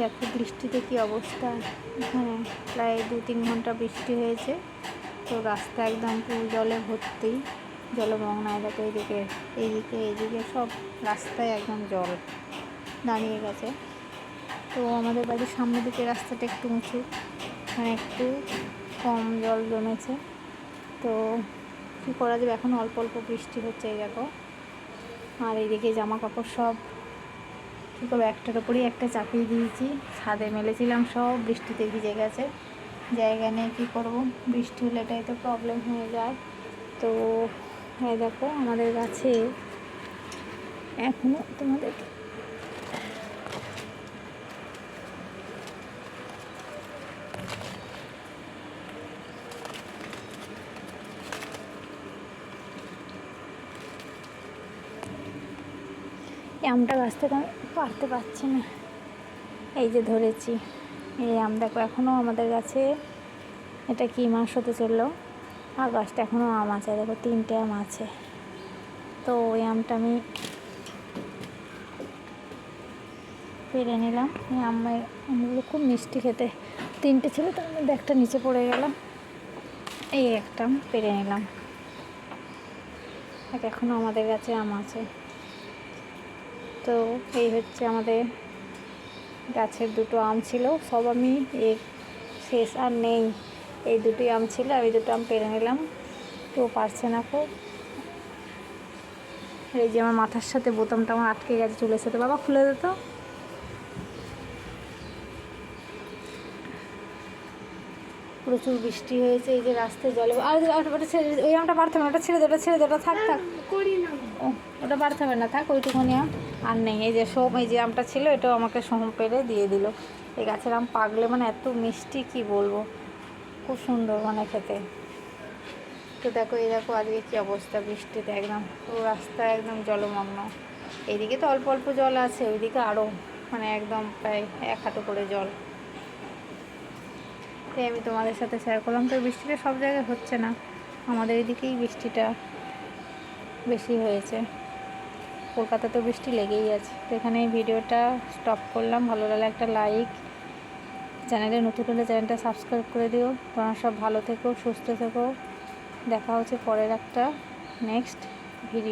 দেখো বৃষ্টিতে কী অবস্থা। এখানে প্রায় দু তিন ঘণ্টা বৃষ্টি হয়েছে। তো রাস্তা একদম পুরো জলে ভর্তি। জলমগ্নায় দেখো এইদিকে এইদিকে এইদিকে সব রাস্তায় একদম জল দাঁড়িয়ে গেছে। তো আমাদের বাড়ির সামনের দিকে রাস্তাটা একটু উঁচু এখানে একটু কম জল জমেছে। তো কী করা যাবে? এখন অল্প অল্প বৃষ্টি হচ্ছে এই দেখো। আর এইদিকে জামা কাপড় সব কী করব একটার ওপরেই একটা চাপিয়ে দিয়েছি। ছাদে মেলেছিলাম সব, বৃষ্টিতে ভিজে গেছে। জায়গা নেই, কী করব? বৃষ্টি হলে এটাই তো প্রবলেম হয়ে যায়। তো হ্যাঁ দেখো আমাদের গাছে এখনও তোমাদের আমটা গাছ থেকে আমি পারতে পারছি না। এই যে ধরেছি, এই আম দেখো এখনও আমাদের গাছে এটা কি মাস হতে চলল? আর গাছটা এখনও আম আছে, দেখো তিনটে আম আছে। তো ওই আমটা আমি পেরে নিলাম। এই আমের আমগুলো খুব মিষ্টি খেতে। তিনটে ছিল, তার মধ্যে একটা নিচে পড়ে গেল। এই একটা আম পেরে নিলাম। দেখ এখনও আমাদের গাছে আম আছে। তো এই হচ্ছে আমাদের গাছের দুটো আম ছিল। সব আমি এ শেষ আর নেই। এই দুটোই আম ছিল আমি দুটো আম পেরে নিলাম। কেউ পারছে না খুব। এই যে আমার মাথার সাথে বোতামটা আমার আটকে গেছে চুলের সাথে। বাবা খুলে দিত প্রচুর বৃষ্টি হয়েছে এই যে রাস্তায় জলে। আর ওটা ছেড়ে ওই আমটা পারতে হবে না, ওটা ছেড়ে দে ওটা ছেড়ে দে ওটা থাক থাক। করি না। ও ওটা পারতে হবে না থাক ওইটুকুনি আম। আর নেই, এই যে সোম, এই যে আমটা ছিল, এটাও আমাকে সোম পেরে দিয়ে দিল। এই গাছের আম পাগলে মানে এত মিষ্টি, কি বলব? খুব সুন্দর মানে খেতে। তো দেখো, এই দেখো আজকে কী অবস্থা বৃষ্টিতে একদম, পুরো রাস্তা একদম জলমগ্ন। এইদিকে তো অল্প অল্প জল আছে, ওইদিকে আরও মানে একদম প্রায় এক হাঁটু করে জল। তাই আমি তোমাদের সাথে শেয়ার করলাম। তো বৃষ্টিটা সব জায়গায় হচ্ছে না, আমাদের এদিকেই বৃষ্টিটা বেশি হয়েছে। কলকাতাতে বৃষ্টি লেগেই আছে। তো এখানে এই ভিডিওটা স্টপ করলাম। ভালো লাগলে একটা লাইক চ্যানেলে নতুন হলে চ্যানেলটা সাবস্ক্রাইব করে দিও। তোমরা সব ভালো থেকো, সুস্থ থেকো। দেখা হচ্ছে পরের একটা নেক্সট ভিডিও